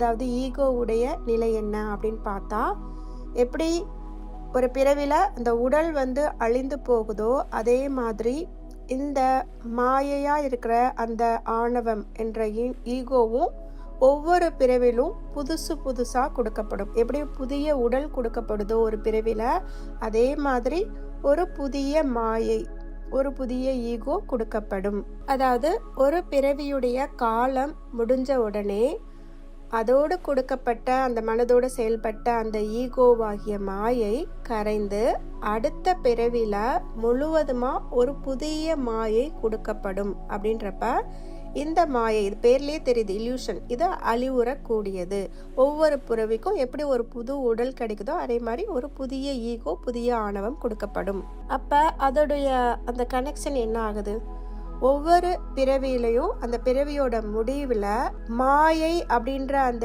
அதாவது ஈகோவுடைய நிலை என்ன அப்படின்னு பார்த்தா எப்படி ஒரு பிறவில அந்த உடல் வந்து அழிந்து போகுதோ அதே மாதிரி இந்த மாயையா இருக்கிற அந்த ஆணவம் என்ற ஈகோவும் ஒவ்வொரு பிறவிலும் புதுசு புதுசாக கொடுக்கப்படும். எப்படி புதிய உடல் கொடுக்கப்படுதோ ஒரு பிறவில அதே மாதிரி ஒரு புதிய மாயை ஒரு புதிய ஈகோ கொடுக்கப்படும். அதாவது ஒரு பிறவியுடைய காலம் முடிஞ்ச உடனே அதோடு கொடுக்கப்பட்ட அந்த மனதோடு செயல்பட்ட அந்த ஈகோவாகிய மாயை கரைந்து அடுத்த பிறவில முழுவதுமாக ஒரு புதிய மாயை கொடுக்கப்படும் அப்படின்றப்ப இந்த மாயை இது பேர்லேயே தெரியுது இல்யூஷன் இது அழிவுறக்கூடியது. ஒவ்வொரு பிறவிக்கும் எப்படி ஒரு புது உடல் கிடைக்குதோ அதே மாதிரி ஒரு புதிய ஈகோ புதிய ஆணவம் கொடுக்கப்படும். அப்போ அதோடைய அந்த கனெக்ஷன் என்ன ஆகுது? ஒவ்வொரு பிறவியிலையும் அந்த பிறவியோட முடிவில் மாயை அப்படின்ற அந்த